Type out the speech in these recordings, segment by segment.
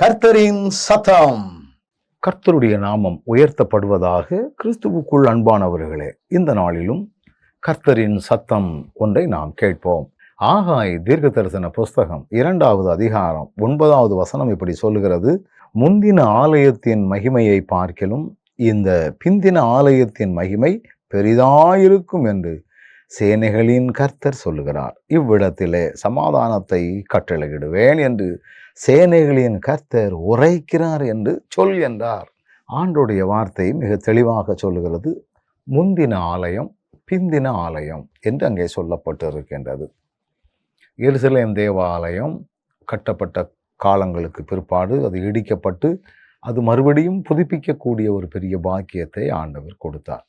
கர்த்தரின் சத்தம். கர்த்தருடைய நாமம் உயர்த்தப்படுவதாக கிறிஸ்துவுக்குள் அன்பானவர்களே இந்த நாளிலும் கர்த்தரின் சத்தம் ஒன்றை நாம் கேட்போம். ஆகாய் தீர்க்க தரிசன புஸ்தகம் இரண்டாவது அதிகாரம் ஒன்பதாவது வசனம் இப்படி சொல்லுகிறது. முந்தின ஆலயத்தின் மகிமையை பார்க்கிலும் இந்த பிந்தின ஆலயத்தின் மகிமை பெரிதாயிருக்கும் என்று சேனைகளின் கர்த்தர் சொல்லுகிறார் இவ்விடத்திலே சமாதானத்தை கட்டளையிடுவேன் என்று சேனைகளின் கர்த்தர் உரைக்கிறார் என்று சொல் என்றார். ஆண்டுடைய வார்த்தை மிக தெளிவாக சொல்லுகிறது முந்தின ஆலயம் பிந்தின ஆலயம் என்று அங்கே சொல்லப்பட்டிருக்கின்றது. எருசலேம் தேவாலயம் கட்டப்பட்ட காலங்களுக்கு பிற்பாடு அது இடிக்கப்பட்டு அது மறுபடியும் புதுப்பிக்கக்கூடிய ஒரு பெரிய பாக்கியத்தை ஆண்டவர் கொடுத்தார்.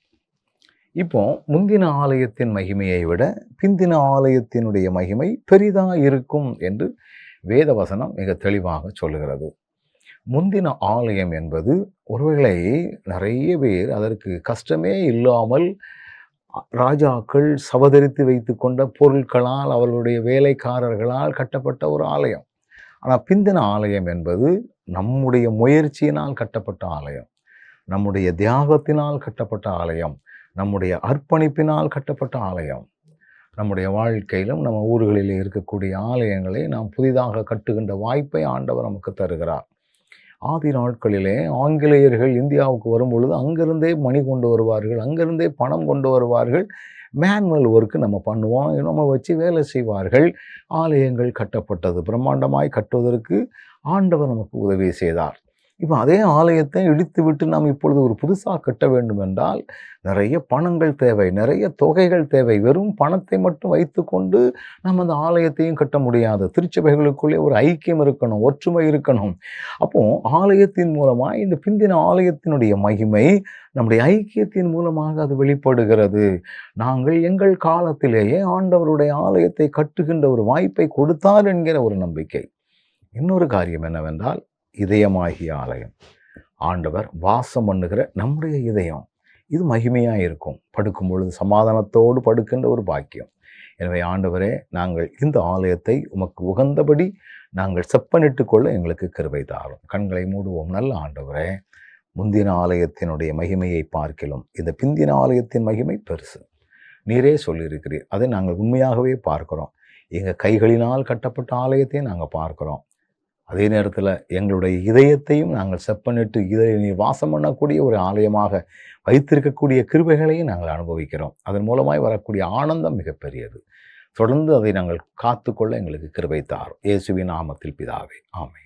இப்போ முந்தின ஆலயத்தின் மகிமையை விட பிந்தின ஆலயத்தினுடைய மகிமை பெரிதாக இருக்கும் என்று வேதவசனம் மிக தெளிவாக சொல்லுகிறது. முந்தின ஆலயம் என்பது ஒருவேளை நிறைய பேர் அதற்கு கஷ்டமே இல்லாமல் ராஜாக்கள் சவதரித்து வைத்து கொண்ட பொருட்களால் அவர்களுடைய வேலைக்காரர்களால் கட்டப்பட்ட ஒரு ஆலயம். ஆனால் பிந்தின ஆலயம் என்பது நம்முடைய முயற்சியினால் கட்டப்பட்ட ஆலயம். நம்முடைய தியாகத்தினால் கட்டப்பட்ட ஆலயம். நம்முடைய அர்ப்பணிப்பினால் கட்டப்பட்ட ஆலயம். நம்முடைய வாழ்க்கையிலும் நம்ம ஊர்களில் இருக்கக்கூடிய ஆலயங்களை நாம் புதிதாக கட்டுகின்ற வாய்ப்பை ஆண்டவர் நமக்கு தருகிறார். ஆதி நாட்களிலே ஆங்கிலேயர்கள் இந்தியாவுக்கு வரும்பொழுது அங்கிருந்தே மணி கொண்டு வருவார்கள் அங்கிருந்தே பணம் கொண்டு வருவார்கள். மேனுவல் ஒர்க்கு நம்ம பண்ணுவோம் நம்ம வச்சு வேலை செய்வார்கள். ஆலயங்கள் கட்டப்பட்டது பிரம்மாண்டமாய் கட்டுவதற்கு ஆண்டவர் நமக்கு உதவி செய்தார். இப்போ அதே ஆலயத்தை இடித்து விட்டு நாம் இப்பொழுது ஒரு புதுசாக கட்ட வேண்டும் என்றால் நிறைய பணங்கள் தேவை நிறைய தொகைகள் தேவை. வெறும் பணத்தை மட்டும் வைத்துக்கொண்டு நம்ம அந்த ஆலயத்தையும் கட்ட முடியாது. திருச்சபைகளுக்குள்ளே ஒரு ஐக்கியம் இருக்கணும் ஒற்றுமை இருக்கணும். அப்போது ஆலயத்தின் மூலமாக இந்த பிந்தின ஆலயத்தினுடைய மகிமை நம்முடைய ஐக்கியத்தின் மூலமாக அது வெளிப்படுகிறது. நாங்கள் எங்கள் காலத்திலேயே ஆண்டவருடைய ஆலயத்தை கட்டுகின்ற ஒரு வாய்ப்பை கொடுத்தார் என்கிற ஒரு நம்பிக்கை. இன்னொரு காரியம் என்னவென்றால் இதயமாகிய ஆலயம். ஆண்டவர் வாசம் பண்ணுகிற நம்முடைய இதயம். இது மகிமையாக இருக்கும். படுக்கும் பொழுது சமாதானத்தோடு படுக்கின்ற ஒரு பாக்கியம். எனவே ஆண்டவரே நாங்கள் இந்த ஆலயத்தை உமக்கு உகந்தபடி நாங்கள் செப்பனிட்டு கொள்ள எங்களுக்கு கருவை தாரும். கண்களை மூடுவோம். நல்ல ஆண்டவரே முந்தின ஆலயத்தினுடைய மகிமையை பார்க்கிலும் இந்த பிந்தின ஆலயத்தின் மகிமை பெருசு. நீரே சொல்லியிருக்கிறீர். அதை நாங்கள் உண்மையாகவே பார்க்குறோம். எங்கள் கைகளினால் கட்டப்பட்ட ஆலயத்தை நாங்கள் பார்க்குறோம். அதே நேரத்தில் எங்களுடைய இதயத்தையும் நாங்கள் செப்பனிட்டு இதை நீ வாசம் பண்ணக்கூடிய ஒரு ஆலயமாக வைத்திருக்கக்கூடிய கிருபைகளையும் நாங்கள் அனுபவிக்கிறோம். அதன் மூலமாய் வரக்கூடிய ஆனந்தம் மிகப்பெரியது. தொடர்ந்து அதை நாங்கள் காத்துக்கொள்ள எங்களுக்கு கிருபை தாரும். இயேசுவின் நாமத்தில் பிதாவே. ஆமை